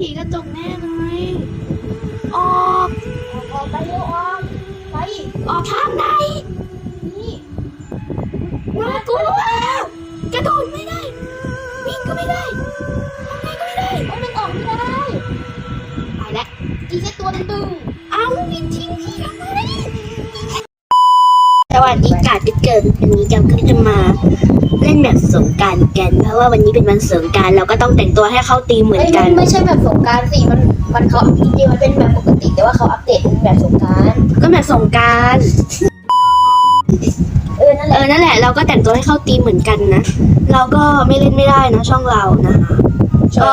ผีกระจกแน่เลยออกออกไปเร็วออกไปออกทางไหนนี่น่ากลัวกระโดดไม่ได้วิ่งก็ไม่ได้ทำไงก็ไม่ได้โอ้ยมันออกไม่ได้ตายแล้วอีเซตตัวตึงเอาวินทิ้งพี่ทำไมสวัสดีกาดเกิดวันนี้เราก็จะมาเล่น แบบสงกรารกัน เพราะว่าวันนี้เป็นวันสงกรารเราก็ต้องแต่งตัวให้เข้าธีมเหมือนกัน ไม่ใช่แบบสงการสิมันมันเขาจริงๆมันเป็นแบบปกติแต่ว่าเขาอัปเดตเป็นแบบสงการก็แบบสงกรารเออนั่นแหเอละอนั่นแหละเราก็แต่งตัวให้เข้าธีมเหมือนกันนะเราก็ไม่เล่นไม่ได้นะช่องเรานะก็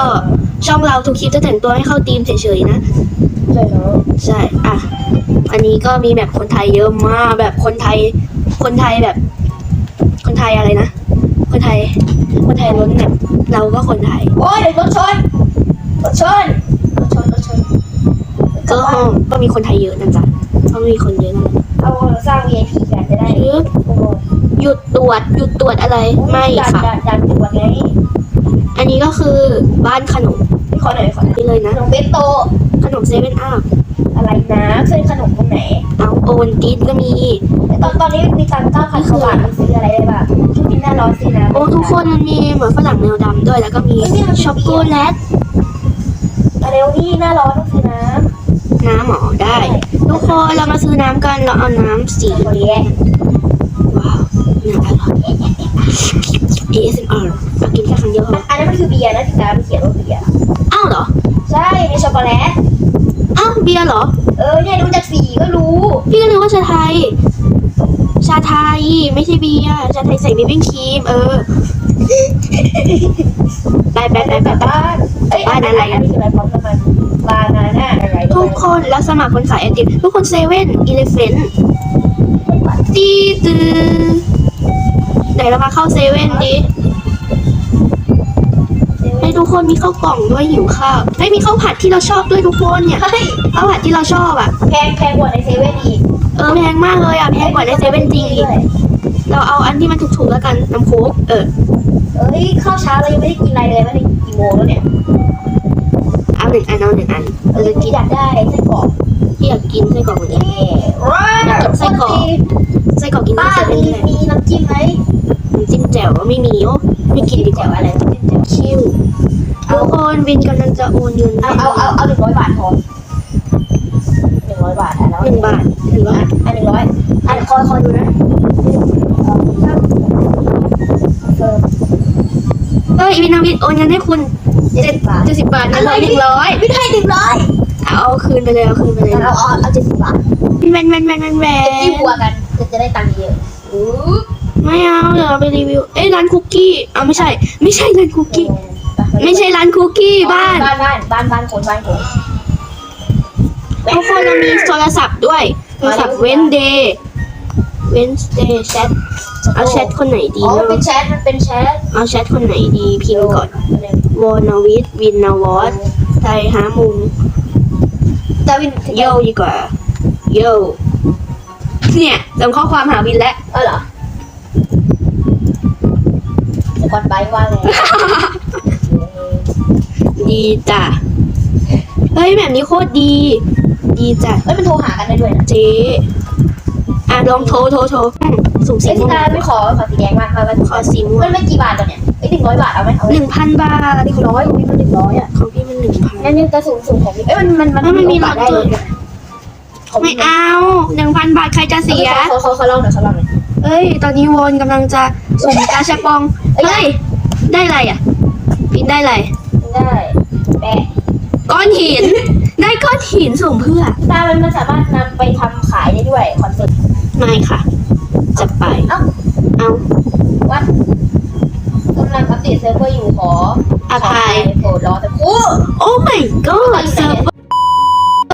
ช่องเราทุกคลิปจะแต่งตัวให้เข้าธีมเฉยๆนะใช่แล้วใช่อะอันนี้ก็มีแบบคนไทยเยอะมากแบบคนไทยคนไทยแบบ คนไทยอะไรนะ คนไทย คนไทยล้นแบบเราก็คนไทย โอ้ยเดี๋ยวรถชนรถชนรถชนรถชนก็ก็มีคนไทยเยอะนะจ๊ะก็มีคนเยอะนะเอาสร้าง VIP กันจะได้ปึ๊บโอ้โหหยุดตรวจหยุดตรวจอะไรไม่ด่านค่ะด่านด่านตรวจไงอันนี้ก็คือบ้านขนมขอหน่อยขอหน่อยนี่เลยขนะนมเบโต ขนมเซเว่นอัพอะไรนะเคยขนมตรงไหนเอาโอวันตินก็มีตอนตอนนี้มีตังค์เก้าพันกว่าบาทมันซื้ออะไรได้บ้างช่วงนี้หน้าร้อนสินะโอ้ทุกคนมันมีเหมือนฝรั่งแมวดำด้วยแล้วก็มีช็อกโกแลตมาเร็วนี่หน้าร้อนต้องซื้อน้น้ำหมอำได้ ทุกคนเรามาซื้อน้ำกันเราเอาน้ำสีตัวนี้แย่ว้าวน่าอร่อย ASMR เรากินแค่ครั้งเดียวพออันนั้นมันคือเบียร์นะที่น้ำเขียนว่าเบียร์อ้าวเหรอใช่ในช็อกโกแลตอ้าวเบียร์เหรอ เออเนี่ยดูจากสีก็รู้ พี่ก็นึกว่าชาไทย ชาไทยไม่ใช่เบียร์ชาไทยใส่วิปปิ้งครีมเออไปไปไปไปไปบ้านเอ้ยบ้านอะไรอันนี้คืออะไรพร้อมกันมันบานาน่าอะไรทุกคนแล้วสมัครคนขายไอติมทุกคนเซเว่นอีเลฟเฟนตีตือไหนเรามาเข้าเซเว่นดิให้ทุก คนมีข้าวกล่องด้วยหิวข้าวให้ยมีข้าวผัดที่เราชอบด้วยทุกคนเนี่ยเฮ้ยข้าวผัดที่เราชอบอะแพงแพงกว่าในเซเว่นอีกเออแพงมากเลยอะแพงกว่าในเซเว่นจริงอีกเราเอาอันที่มันถูกๆแล้วกันน้ำโค้กเออเอ้ยข้าวเช้าเรายังไม่ได้กินอะไรเลยมันกี่โมงแล้วเนี่ยเอาหนึ่งอันเอาหนึ่งอันเออกินอยากได้ไส้กรอกที่อยากกินไส้กรอกเหมือนกันนี่ว้าวอยากกินไส้กรอกไส้กรอกกินป้าในเซเว่นมีเลยมีน้ำจิ้มไหมน้ำจิ้มแจ่วไม่มีโอ้ไม่กินดีกเจ๋ว่าวอะไรน้ำจิ้มแจ่วคิว ทุกคนวินกำลังจะโอนเงินเอาเอาเอาเอาหนึ่งร้อยบาทพอหนึ่งร้อยบาทอะแล้วหนึ่งบาทหรือว่าอันหนึ่งร้อยอันคอยคอยดูนะเออเอ้ยวินาวินโอนเงินให้คุณเจ็ดบาทเจ็ดสิบบาทหนึ่งร้อยหนึ่งร้อยไม่ได้หนึ่งร้อยเอาเอาคืนไปเลยเอาคืนไปเลยเอาเอาเอาเจ็ดสิบบาทแวนแวนแวนแวนแวที่นบัวกันจะได้ตังค์เยอะอู้ไม่เอาเดี๋ยวเราไปรีวิว เอ้ยร้านคุกกี้เอาไม่ใช่ ไม่ใช่ร้านคุกกี้ ไม่ใช่ร้านคุกกี้บ้าน บ้านบ้านบ้านบ้านคนบ้านคนทุกคนเรามีโทรศัพท์ด้วย โทรศัพท์เว้นเดย์เว้นเดย์แชทเอาแชทคนไหนดีอ๋อมันเนาะเป็นแชทมันเป็นแชทเอาแชทคนไหนดีพิมพ์ก่อนวอนวิทวินนาวอสไทยหามุมดาวินโยดีกว่าโยเนี่ยส่งข้อความหาวินแล้วเออเหรอเดี๋ยวก่อนไปว่าไง ดีจ้ะเฮ้ยแบบนี้โคตรดี ดีจ้ะเอ้ยมันโทรหากันได้ด้วยนะเจ๊อะลองโทรโทรโทรสุ่มสีเอ้ยม่พี่วงตาไม่ขอขอสีแดงมากมาขอสีม่วมังนไม่กี่บาทตัวเนี่ยไอ้หนึ่งร้อยบาทเอาไหมเอาหนึ่งพันบาทหนึ่งร้อยอุ้ยมันหนึ่งร้อยอะของพี่มันหนึ่งพัน งั้นยังจะสูงสูงของพี่เอ้ยมันมันมันเอ้ยมันมีโอกาสได้เลยของไม่พี่เอาหนึ่งพันบาทใครจะเสีย เขาเขาเขาเล่าหน่อยเขาเล่าหน่อยเอ้ย ตอนนี้วอนกำลังจะสุ่มกาชาปองเอ้ยเฮ้ย ได้อะไรอะ พินได้อะไรได้ แปะก้อนหิน ได้ก้อนหินสุ่มเพื่อ ตามันมันสามารถนำไปทำขายได้ด้วยคอนเซ็ปต์ไม่ค่ะ จะไป เอ้าเอาวัดกำลังอัปเดตเซิร์ฟเวอร์อยู่ขออภัย โปรดรอแต่คู่โอ้ my god เซิร์ฟเว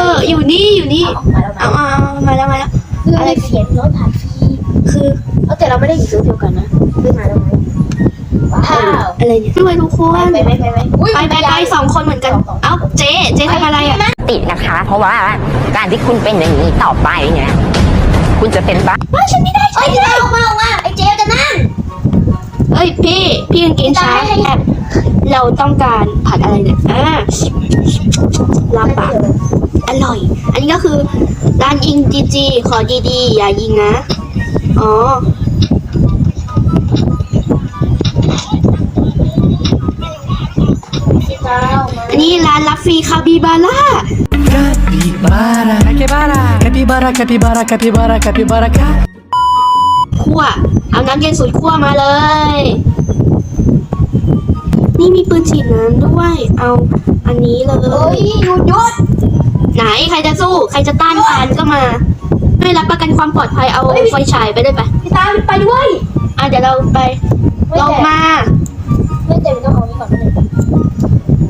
อร์อยู่นี่อยู่นี่มาแล้วเอาเอาเอามาแล้วมาแล้ว คืออะไร เขียนโน้ตผ่านฟรีคือ เอาแต่เราไม่ได้อยู่เซิร์ฟเดียวกันนะขึ้นมาแล้วไหมว้าว อะไรเนี่ยด้วยทุกคนไปไหมไปไหมอุ้ยไปไปไปสองคนเหมือนกัน เอ้าเจ๊เจ๊ทำอะไรอะติดนะคะ เพราะว่าการที่คุณเป็นอย่างนี้ต่อไปเนี่ยคุณจะเป็นบ้าว่าฉันไม่ได้เอ้ยเอามาเอามาไอ้เจลจะนั่งเอ้ยพี่พี่กางเกงช้างให้ให้แอบเราต้องการผัดอะไรเนี่ยอ่าลาบปากอร่อย อันนี้ก็คือร้านยิงจีจีขอดีๆ อย่ายิงนะ อ๋อ อันนี้ร้านรับฟรีคาบิบาร่า Capibara, capibara, capibara, capibara, capibara, capibara. คั่วเอาน้ำเย็นสูตรคั่วมาเลย นี่มีปืนฉีดน้ำด้วย เอาอันนี้เลเฮ้ยยหยุดหยุดไหนใครจะสู้ ใครจะต้านทานก็มาให้รับประกันความปลอดภัยเอาไฟฉายไปด้วยไปพี่ตามไปด้วย อะเดี๋ยวเราไปไม่ลงแต่มา ไม่แต่ต้องเอานี่ก่อนนิดนึง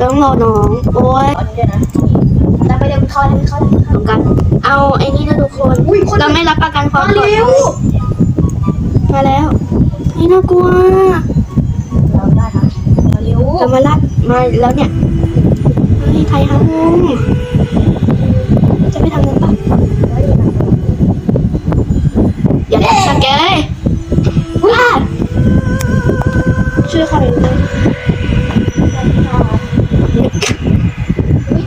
ต้องรอน้อง โอ้ยเอาอันนี้ด้วยนะตาไปเดี๋ยวเข้าเลยเข้าเลยตรงกัน เอาไอ้นี่นะทุกคน อุ้ยคนเราไม่รับประกันความมาปลอดเร็ภัยมาแล้วไม่น่ากลัวเราได้นะมาเร็วเรามาลัดมาแล้วเนี่ยเฮ้ยไทยฮังจะไปทางนั้นปะอย่าแตกสแกเลยว้าช่วยใครเลยอุ้ย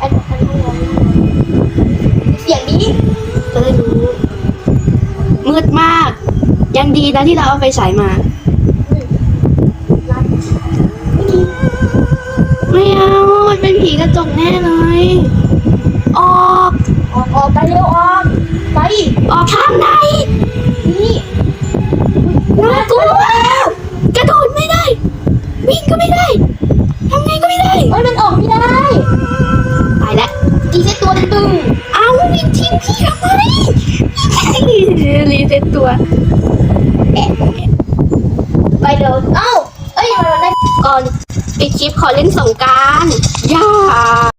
อันอันนี้เสียงนี้ จะได้รู้ มืดมาก ยังดีนะที่เราเอาไฟฉายมา ไม่เอามันเป็นผีกระจกแน่เลย ออก ออกออกไปเร็วออก ไป ออกทางไหน นี่น่ากลัวกระโดดไม่ได้ วิ่งก็ไม่ได้ทำไงก็ไม่ได้เฮ้ยมันออกไม่ได้ ตายแล้วดีเซตตัวตึง เอาวินทิ้งพี่ทำไมรีเซ็ตตัว ไปเดินเอ้าเอ้ยมันได้ ก่อนปิดคลิปขอเล่นสงการอย่า